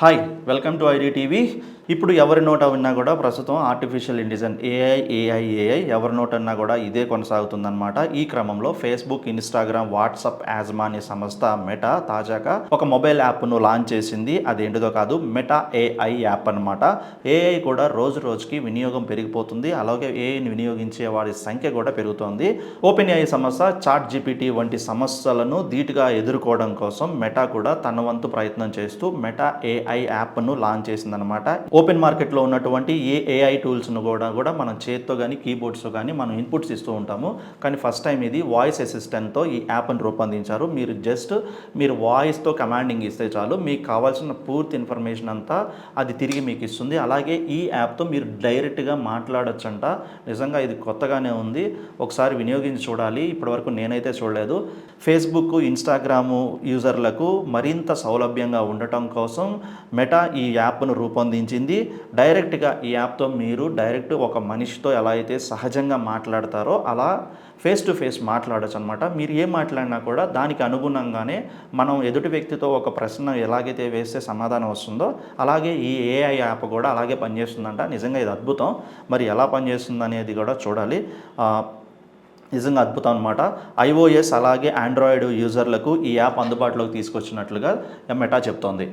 Hi welcome to ID TV ఇప్పుడు ఎవరి నోట విన్నా కూడా ప్రస్తుతం artificial intelligence AI AI AI ఎవరి నోట అన్నా కూడా ఇదే కొనసాగుతుందన్నమాట. ఈ క్రమంలో ఫేస్బుక్ ఇన్స్టాగ్రామ్ వాట్సాప్ యాజమాన్య సంస్థ మెటా తాజాగా ఒక మొబైల్ యాప్ను లాంచ్ చేసింది. అదేంటిదో కాదు మెటా ఏఐ యాప్ అన్నమాట. ఏఐ కూడా రోజు రోజుకి వినియోగం పెరిగిపోతుంది. అలాగే ఏఐని వినియోగించే వారి సంఖ్య కూడా పెరుగుతోంది. ఓపెన్ ఏఐ సంస్థ చాట్ జీపీటీ వంటి సమస్యలను ధీటుగా ఎదుర్కోవడం కోసం మెటా కూడా తన వంతు ప్రయత్నం చేస్తూ మెటా ఏఐ యాప్ను లాంచ్ చేసిందనమాట ఓపెన్ మార్కెట్లో ఉన్నటువంటి ఏ ఏఐ టూల్స్ను కూడా కూడా మనం చేత్తో కానీ కీబోర్డ్స్తో కానీ మనం ఇన్పుట్స్ ఇస్తూ ఉంటాము. కానీ ఫస్ట్ టైం ఇది వాయిస్ అసిస్టెంట్తో ఈ యాప్ను రూపొందించారు. మీరు జస్ట్ మీరు వాయిస్తో కమాండింగ్ ఇస్తే చాలు. మీకు కావాల్సిన పూర్తి ఇన్ఫర్మేషన్ అంతా అది తిరిగి మీకు ఇస్తుంది. అలాగే ఈ యాప్తో మీరు డైరెక్ట్గా మాట్లాడొచ్చంట. నిజంగా ఇది కొత్తగానే ఉంది. ఒకసారి వినియోగించి చూడాలి. ఇప్పటివరకు నేనైతే చూడలేదు. ఫేస్బుక్ ఇన్స్టాగ్రాము యూజర్లకు మరింత సౌలభ్యంగా ఉండటం కోసం మెటా ఈ యాప్ను రూపొందించింది. డైరెక్ట్గా ఈ యాప్తో మీరు డైరెక్ట్ ఒక మనిషితో ఎలా అయితే సహజంగా మాట్లాడతారో అలా ఫేస్ టు ఫేస్ మాట్లాడచ్చు అనమాట మీరు ఏం మాట్లాడినా కూడా దానికి అనుగుణంగానే మనం ఎదుటి వ్యక్తితో ఒక ప్రశ్న ఎలాగైతే వేస్తే సమాధానం వస్తుందో అలాగే ఈ ఏఐ యాప్ కూడా అలాగే పనిచేస్తుందంట. నిజంగా ఇది అద్భుతం. మరి ఎలా పనిచేస్తుంది అనేది కూడా చూడాలి. నిజంగా అద్భుతం అనమాట ఐఓఎస్ అలాగే ఆండ్రాయిడ్ యూజర్లకు ఈ యాప్ అందుబాటులోకి తీసుకొచ్చినట్లుగా మెటా చెప్తోంది.